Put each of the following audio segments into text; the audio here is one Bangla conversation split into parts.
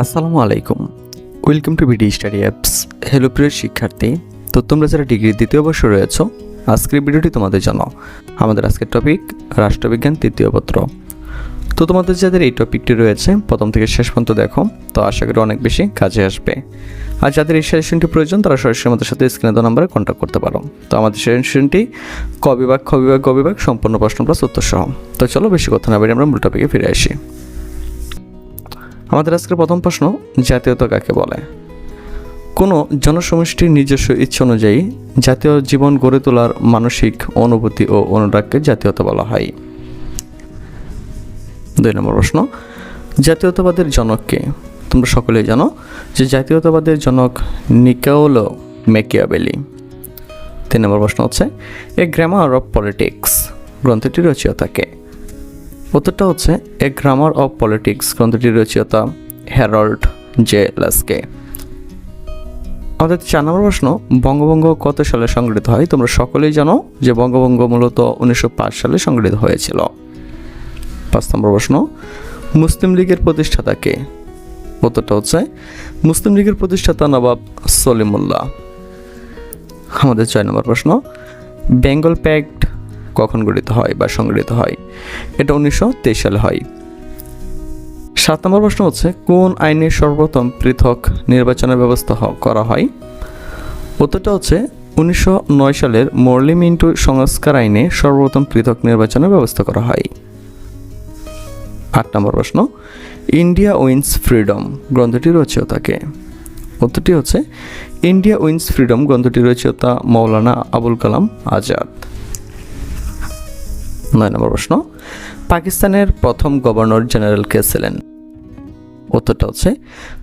আসসালামু আলাইকুম। Welcome to BD study apps hello প্রিয় শিক্ষার্থী। তো তোমরা যারা ডিগ্রির দ্বিতীয় বর্ষে রয়েছো, আজকের ভিডিওটি তোমাদের জন্য। আমাদের আজকের টপিক রাষ্ট্রবিজ্ঞান তৃতীয় পত্র। তো তোমাদের যাদের এই টপিকটি রয়েছে, প্রথম থেকে শেষ পর্যন্ত দেখো, তো আশা করি অনেক বেশি কাজে আসবে। আর যাদের এই সেশনটি প্রয়োজন, তারা সরাসরি আমাদের সাথে স্ক্রিনে দেওয়া নাম্বারে কন্ট্যাক্ট করতে পারো। তো আমাদের সেশনটি ক বিভাগ, খ বিভাগ, গ বিভাগ, সম্পূর্ণ প্রশ্ন প্লাস উত্তর সহ তো চলো, বেশি কথা না বেরিয়ে আমরা মূল টপিকে ফিরে আসি। আমাদের আজকের প্রথম প্রশ্ন জাতীয়তা কাকে বলে? কোনো জনসমষ্টির নিজস্ব ইচ্ছে অনুযায়ী জাতীয় জীবন গড়ে তোলার মানসিক অনুভূতি ও অনুরাগকে জাতীয়তা বলা হয়। দুই নম্বর প্রশ্ন, জাতীয়তাবাদের জনককে তোমরা সকলেই জানো যে জাতীয়তাবাদের জনক নিকাওলো মেকিয়াবেলি। তিন নম্বর প্রশ্ন হচ্ছে, এ গ্রামার অফ পলিটিক্স, গ্রন্থটির রচয়িতাকে উত্তরটা হচ্ছে, এ গ্রামার অফ পলিটিক্স গ্রন্থটির রচয়িতা হ্যারল্ড জে লাসকে। আমাদের চার নম্বর প্রশ্ন, বঙ্গভঙ্গ কত সালে সংগঠিত হয়? তোমরা সকলেই জানো যে বঙ্গভঙ্গ মূলত উনিশশো পাঁচ সালে সংগঠিত হয়েছিল। পাঁচ নম্বর প্রশ্ন, মুসলিম লীগের প্রতিষ্ঠাতা কে? উত্তরটা হচ্ছে, মুসলিম লীগের প্রতিষ্ঠাতা নবাব সলিমুল্লাহ। আমাদের ছয় নম্বর প্রশ্ন, বেঙ্গল প্যাক্ট কখন গঠিত হয় বা সংগঠিত হয়। এটা উনিশশো তেইশ সালে হয়। সাত নম্বর প্রশ্ন হচ্ছে, কোন আইনে সর্বপ্রথম পৃথক নির্বাচনের ব্যবস্থা করা হয়? উত্তরটা হচ্ছে, উনিশশো নয় সালের মর্লি মিন্টু সংস্কার আইনে সর্বপ্রথম পৃথক নির্বাচনের ব্যবস্থা করা হয়। আট নম্বর প্রশ্ন, ইন্ডিয়া উইন্স ফ্রিডম গ্রন্থটির রচয়িতাকে। উত্তরটি হচ্ছে, ইন্ডিয়া উইন্স ফ্রিডম গ্রন্থটির রচয়িতা মৌলানা আবুল কালাম আজাদ। নয় নম্বর প্রশ্ন পাকিস্তানের প্রথম গভর্নর জেনারেল কে ছিলেন? উত্তরটা হচ্ছে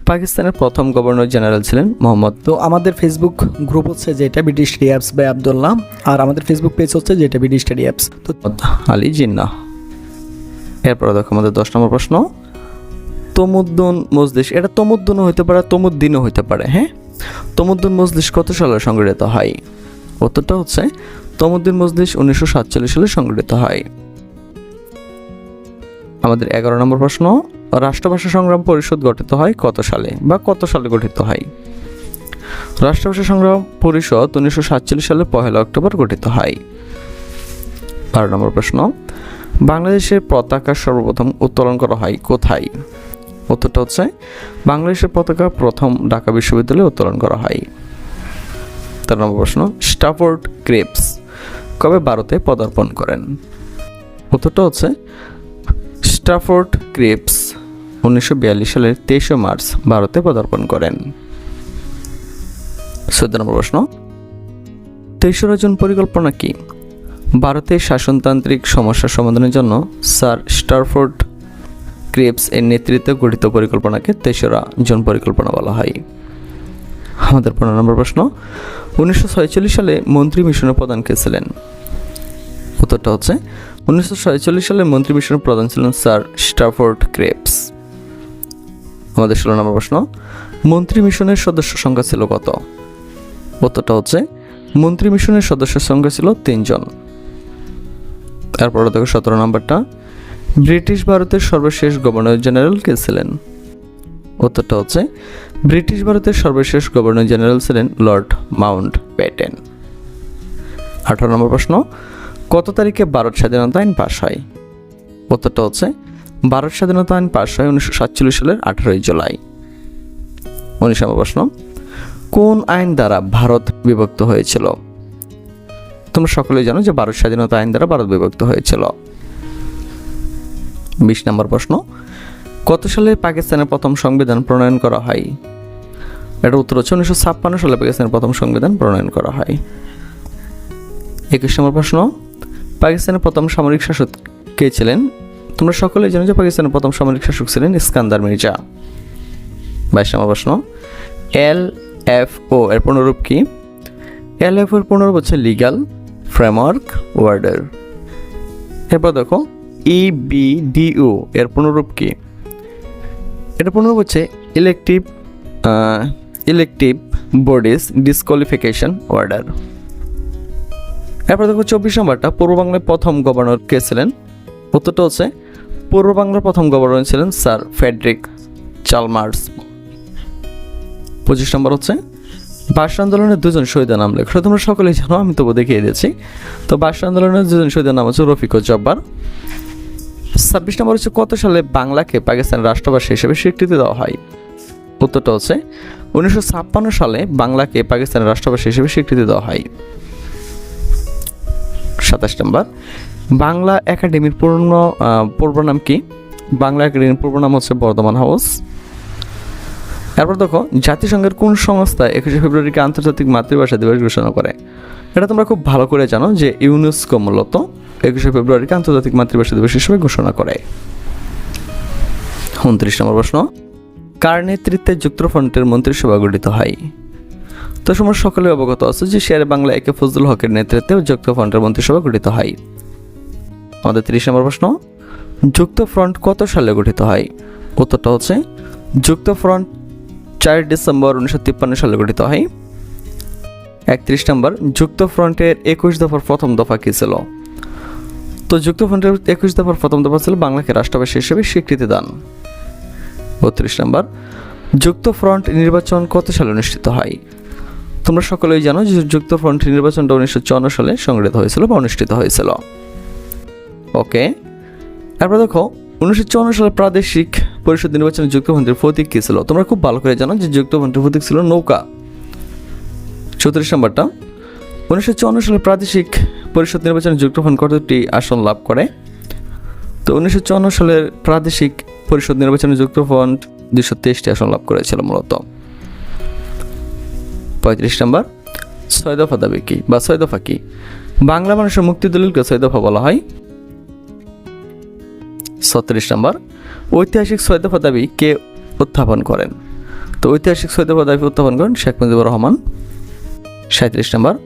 পাকিস্তানের প্রথম গভর্নর জেনারেল ছিলেন মোহাম্মদ। তো আমাদের ফেসবুক গ্রুপ হচ্ছে যেটা ব্রিটিশ অ্যাপস বাই আবদুল্লাহ আর আমাদের ফেসবুক পেজ হচ্ছে যেটা ব্রিটিশ স্টাডি অ্যাপস তো আলী জিন্না। এরপরে দেখো আমাদের দশ নম্বর প্রশ্ন তমুদ্দুন মজলিস এটা তমুদ্দুনও হইতে পারে তমুদ্দিনও হইতে পারে হ্যাঁ? তমুদ্দুন মজলিস কত সালে সংগঠিত হয়? উত্তরটা হচ্ছে তমুদ্দিন মজলিস উনিশশো সাতচল্লিশ সালে সংগঠিত হয়। আমাদের এগারো নম্বর প্রশ্ন, রাষ্ট্রভাষা সংগ্রাম পরিষদ গঠিত হয় কত সালে বা কত সালে গঠিত হয়? রাষ্ট্রভাষা সংগ্রাম পরিষদ উনিশশো সাতচল্লিশ সালে পহেলা অক্টোবর গঠিত হয়। বারো নম্বর প্রশ্ন, বাংলাদেশের পতাকা সর্বপ্রথম উত্তোলন করা হয় কোথায়? উত্তরটা হচ্ছে, বাংলাদেশের পতাকা প্রথম ঢাকা বিশ্ববিদ্যালয়ে উত্তোলন করা হয়। তেরো নম্বর প্রশ্ন, স্টাফোর্ড ক্রেপস। কবে ভারতে পদার্পণ করেন? উত্তরটা হচ্ছে স্টাফোর্ড ক্রেপস উনিশশো সালের তেইশে মার্চ ভারতে পদার্পণ করেন। চোদ্দ নম্বর প্রশ্ন। তেইশরা জন পরিকল্পনা কি? ভারতের শাসনতান্ত্রিক সমস্যা সমাধানের জন্য স্যার স্টারফোর্ড ক্রেপস এর নেতৃত্বে গঠিত পরিকল্পনাকে তেসরা জন পরিকল্পনা বলা হয়। আমাদের পনেরো নম্বর প্রশ্ন। উনিশশো সালে মন্ত্রী মিশনের প্রধান কে ছিলেন? উত্তরটা হচ্ছে, উনিশশো সালে মন্ত্রী মিশনের প্রধান ছিলেন স্যার স্টারফোর্ড ক্রেপস। আমাদের ষোলো নম্বর প্রশ্ন, মন্ত্রী মিশনের সদস্য সংখ্যা ছিল কত? উত্তরটা হচ্ছে, মন্ত্রী মিশনের সদস্যের সংখ্যা ছিল তিনজন। তারপরে দেখো সতেরো নম্বরটা, ব্রিটিশ ভারতের সর্বশেষ গভর্নর জেনারেল কে ছিলেন? উত্তরটা হচ্ছে ব্রিটিশ ভারতের সর্বশেষ গভর্নর জেনারেল ছিলেন লর্ড মাউন্ট প্যাটেন আঠারো নম্বর প্রশ্ন, কত তারিখে ভারত স্বাধীনতা আইন পাশ হয়? উত্তরটা হচ্ছে, ভারত স্বাধীনতা আইন পাশ হয় উনিশশো সাতচল্লিশ সালের আঠারোই জুলাই। উনিশ নম্বর প্রশ্ন, কোন আইন দ্বারা ভারত বিভক্ত হয়েছিল? তোমরা সকলেই জানো যে ভারত স্বাধীনতা আইন দ্বারা ভারত বিভক্ত হয়েছিল। বিশ নম্বর প্রশ্ন, কত সালে পাকিস্তানের প্রথম সংবিধান প্রণয়ন করা হয়? এটা উত্তর হচ্ছে উনিশশো ছাপ্পান্ন সালে পাকিস্তানের প্রথম সংবিধান প্রণয়ন করা হয়। একুশ নম্বর প্রশ্ন, পাকিস্তানের প্রথম সামরিক শাসক কে ছিলেন? তোমরা সকলেই জানো যে পাকিস্তানের প্রথম সামরিক শাসক ছিলেন ইস্কান্দার মির্জা। বাইশ নম্বর প্রশ্ন, এল এফ ও এর পুনরূপ কি? এল এফ এর পুনরূপ হচ্ছে লিগাল ফ্রেমওয়ার্ক ওয়ার্ডার। এরপর দেখো, ই বি ডিউ এর পুনরূপ কি? এটা পুনরূপ হচ্ছে elective elective bodies disqualification order এরপর দেখো চব্বিশ নম্বরটা, পূর্ব বাংলার প্রথম গভর্নর কে ছিলেন? উত্তরটা হচ্ছে, পূর্ব বাংলার প্রথম গভর্নর ছিলেন স্যার ফেডরিক চালমার্স। পঁচিশ নম্বর হচ্ছে ভাষা আন্দোলনের দুজন শহীদের নাম লেখো। তোমরা সকলেই জানো, আমি তবু দেখিয়ে দিয়েছি। তো ভাষা আন্দোলনের দুজন শহীদের নাম হচ্ছে রফিক জব্বার। ছাব্বিশ নম্বর হচ্ছে, কত সালে বাংলাকে পাকিস্তানের রাষ্ট্রভাষা হিসেবে স্বীকৃতি দেওয়া হয়? উত্তরটা হচ্ছে, উনিশশো ছাপ্পান্ন সালে বাংলাকে পাকিস্তানের রাষ্ট্রভাষা হিসেবে স্বীকৃতি দেওয়া হয়। সাতাশ নম্বর, বাংলা একাডেমির পূর্ণ পূর্ব নাম কি? বাংলা একাডেমির পূর্ব নাম হচ্ছে বর্ধমান হাউস। তারপর দেখো, জাতিসংঘের কোন সংস্থা একুশে ফেব্রুয়ারিকে আন্তর্জাতিক মাতৃভাষা দিবস ঘোষণা করে? এটা তোমরা খুব ভালো করে জানো যে ইউনেস্কো মূলত একুশে ফেব্রুয়ারিকে আন্তর্জাতিক মাতৃভাষা দিবস হিসেবে ঘোষণা করে। উনত্রিশ নম্বর প্রশ্ন কার নেতৃত্বে যুক্তফ্রন্টের মন্ত্রিসভা গঠিত হয়? তো তোমরা সকলে অবগত আছে যে শেয়ার বাংলা একে ফজলুল হকের নেতৃত্বে যুক্তফ্রন্টের মন্ত্রিসভা গঠিত হয়। আমাদের তিরিশ নম্বর প্রশ্ন, যুক্তফ্রন্ট কত সালে গঠিত হয়? উত্তরটা হচ্ছে, যুক্তফ্রন্ট চার ডিসেম্বর উনিশশো তিপ্পান্ন সালে গঠিত হয়। একত্রিশ নম্বর, যুক্তফ্রন্টের একুশ দফার প্রথম দফা কী ছিল? তো যুক্তফ্রন্টের একুশ দফার প্রথম দফা ছিল বাংলাকে রাষ্ট্রভাষা হিসেবে স্বীকৃতি দান। বত্রিশ নম্বর, যুক্ত ফ্রন্ট নির্বাচন কত সালে অনুষ্ঠিত হয়? তোমরা সকলেই জানো যে যুক্তফ্রন্ট নির্বাচনটা উনিশশো চুয়ান্ন সালে সংগঠিত হয়েছিল বা অনুষ্ঠিত হয়েছিল। ওকে তারপর দেখো, উনিশশো চুয়ান্ন সালে প্রাদেশিক পরিষদ নির্বাচনে যুক্তফ্রন্টের প্রতীক কী ছিল? তোমরা খুব ভালো করে জানো যে যুক্তফ্রন্টের প্রতীক ছিল নৌকা। চৌত্রিশ নম্বরটা, উনিশশো চুয়ান্ন সালে প্রাদেশিক পরিষদ নির্বাচনে যুক্তফ্রন্ট কতটি আসন লাভ করে? তো উনিশশো চুয়ান্ন সালের প্রাদেশিক পরিষদ নির্বাচনে যুক্তফ্রন্ট দুশো তেইশটি আসন লাভ করেছিল মূলত। পঁয়ত্রিশ নম্বর, ছয় দফা দাবি কি বা ছয় দফা কি? বাংলা মানুষের মুক্তি দলিলকে ছয় দফা বলা হয়। ছত্রিশ নম্বর, ঐতিহাসিক ছয় দফা দাবি কে উত্থাপন করেন? তো ঐতিহাসিক ছয় দফা দাবি উত্থাপন করেন শেখ মুজিবুর রহমান। সাঁত্রিশ নম্বর,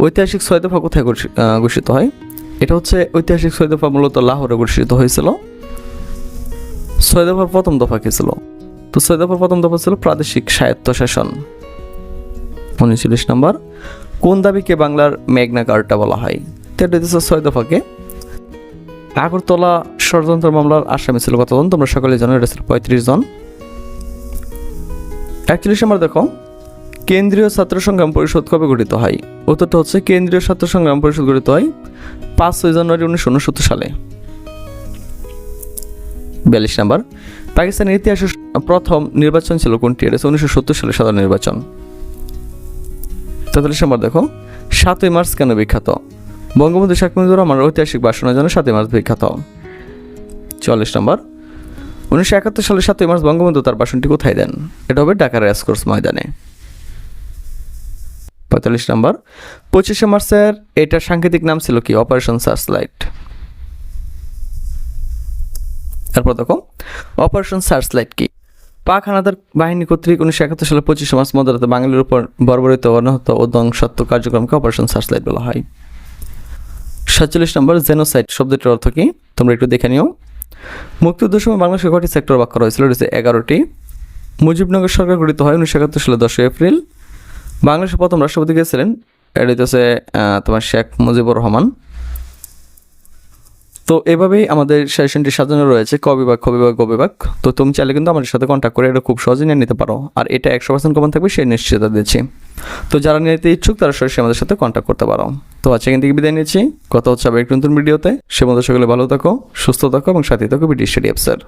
ঐতিহাসিক ছয় দফা কোথায় ঘোষি- ঘোষিত হয়? এটা হচ্ছে ঐতিহাসিক ছয় দফা মূলত লাহোরে ঘোষিত হয়েছিল। ছয় দফার প্রথম দফা কি ছিল? তো ছয় দফার প্রথম দফা ছিল প্রাদেশিক স্বায়ত্তশাসন উনচল্লিশ নম্বর, কোন দাবিকে বাংলার মেঘনা কার্ডটা বলা হয়? তো এটা ছয় দফাকে। আগরতলা ষড়যন্ত্র মামলার আসামি ছিল কতজন? তোমরা সকলে জানো, এটা ছিল পঁয়ত্রিশ জন। একচল্লিশ নম্বর দেখো, কেন্দ্রীয় ছাত্র সংগ্রাম পরিষদ কবে গঠিত হয়? উত্তরটা হচ্ছে কেন্দ্রীয় ছাত্র সংগ্রাম পরিষদ গঠিত হয় পাঁচই জানুয়ারি উনিশশো উনসত্তর সালে। বিয়াল্লিশ নাম্বার। পাকিস্তানের ইতিহাসে প্রথম নির্বাচন ছিল কোনটি? এটা উনিশশো সত্তর সালে সাধারণ নির্বাচন। তেতাল্লিশ নম্বর দেখো। সাতই মার্চ কেন বিখ্যাত? বঙ্গবন্ধু শেখ মুজিবুর রহমানের ঐতিহাসিক ভাষণের জন্য সাতই মার্চ বিখ্যাত। চল্লিশ নম্বর। উনিশশো একাত্তর সালে সাতই মার্চ বঙ্গবন্ধু তার ভাষণটি কোথায় দেন? এটা হবে ঢাকার রেসকোর্স ময়দানে। পঁয়তাল্লিশ নম্বর। পঁচিশে মার্চের এটার সাংকেতিক নাম ছিল কি? অপারেশন সার্চ লাইট তারপর দেখো অপারেশন সার্চ লাইট কি? পাক হানাদার বাহিনী কর্তৃক উনিশশো একাত্তর সালে পঁচিশে মার্চ মধ্যরাতে বাঙালির উপর বর্বরিত অনাহত ও ধ্বংসাত্মক কার্যক্রমকে অপারেশন সার্চ লাইট বলা হয়। সাতচল্লিশ নম্বর জেনোসাইড শব্দটির অর্থ কি? তোমরা একটু দেখে নিও। মুক্তিযুদ্ধের সময় বাংলাদেশে কয়টি সেক্টর ভাগ করা হয়েছিল এটা এগারোটি। মুজিবনগর সরকার গঠিত হয় উনিশশো একাত্তর সালে দশই এপ্রিল। বাংলাদেশের প্রথম রাষ্ট্রপতি গিয়েছিলেন এটা হচ্ছে তোমার শেখ মুজিবুর রহমান। তো এভাবেই আমাদের সেশনটি সাজানো রয়েছে। ক বিভাগ খ বিভাগ তো তুমি চাইলে কিন্তু আমাদের সাথে কন্ট্যাক্ট করে এটা খুব সহজে নিয়ে নিতে পারো। আর এটা একশো পার্সেন্ট কমন থাকবে, সেই নিশ্চয়তা দিচ্ছি। তো যারা নিতে ইচ্ছুক, তারা সরাসরি আমাদের সাথে কন্ট্যাক্ট করতে পারো। তো আজকে এখান থেকে বিদায় নিচ্ছি। কথা হচ্ছে আবার একটু নতুন ভিডিওতে। সে মধ্যে সকলে ভালো থাকো, সুস্থ থাকো এবং সাথে থাকো বিটি স্টেডিয়াম স্যার